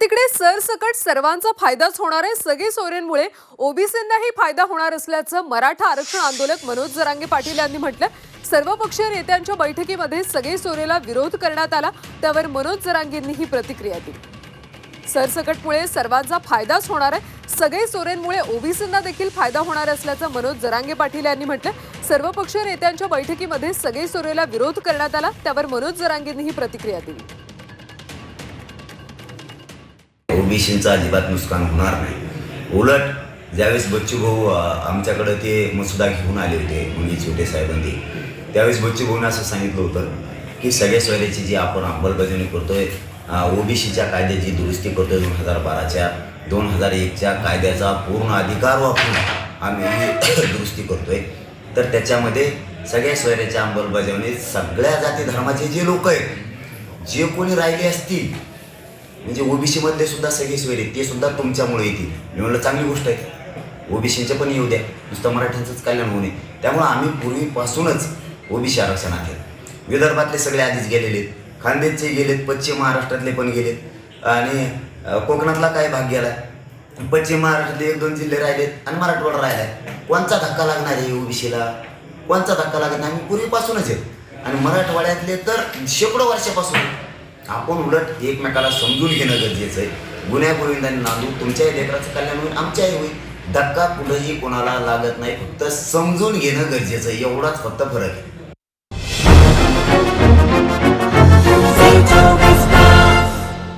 तिकडे सरसकट सर्वांचा फायदाच होणार आहे. सगळे सोयऱ्यांमुळे ओबीसींनाही फायदा होणार असल्याचं मराठा आरक्षण आंदोलक मनोज जरांगे पाटील यांनी म्हटलं सर्वपक्षीय नेत्यांच्या बैठकीमध्ये सगळे सोयरेला विरोध करण्यात आला. त्यावर मनोज जरांगेंनी ही प्रतिक्रिया दिली. सरसकटमुळे सर्वांचा फायदाच होणार आहे. सगळे सोरेंमुळे ओबीसींना देखील फायदा होणार असल्याचं मनोज जरांगे पाटील यांनी म्हटलं सर्वपक्षीय नेत्यांच्या बैठकीमध्ये सगळे सोरेला विरोध करण्यात आला. त्यावर मनोज जरांगेंनी ही प्रतिक्रिया दिली. ओबीसींचा अजिबात नुकसान होणार नाही. उलट ज्यावेळेस बच्चू भाऊ आमच्याकडे ते मसुदा घेऊन आले होते मुंगी छोटे साहेबांनी त्यावेळेस बच्चू भाऊने असं सांगितलं होतं की सगळ्या सोयऱ्याची जी आपण अंमलबजावणी करतोय ओबीसीच्या कायद्याची दुरुस्ती करतोय दोन हजार बाराच्या दोन हजार एकच्या कायद्याचा पूर्ण अधिकार वापरून आम्ही दुरुस्ती करतोय. तर त्याच्यामध्ये सगळ्या सोयऱ्याच्या अंमलबजावणीत सगळ्या जाती धर्माचे जे लोक आहेत जे कोणी राहिले असतील म्हणजे ओबीसी मधले सुद्धा सगळे सोयरे ते सुद्धा तुमच्यामुळे येतील. मी म्हणलं चांगली गोष्ट आहे. ओबीसीचे पण येऊ द्या. नुसतं मराठ्यांचंच कल्याण होऊ नये. त्यामुळं आम्ही पूर्वीपासूनच ओबीसी आरक्षणात आहेत विदर्भातले सगळे आधीच गेलेले आहेत. खानदेशचे गेलेत पश्चिम महाराष्ट्रातले पण गेलेत. आणि कोकणातला काय भाग गेला पश्चिम महाराष्ट्रातले एक दोन जिल्हे राहिलेत आणि मराठवाडा राहिला कोणचा धक्का लागणार आहे ओबीसीला कोणचा धक्का लागणार? आम्ही पूर्वीपासूनच आहेत आणि मराठवाड्यातले तर शेकडो वर्षापासून. आपण उलट एकमेकाला समजून घेणं गरजेचं आहे. गुन्ह्यागोविंदाने नांदू तुमच्याही लेकराचं कल्याण होईल आमच्याही होईल. धक्का कुठंही कोणाला लागत नाही फक्त समजून घेणं गरजेचं आहे. एवढाच फक्त फरक आहे.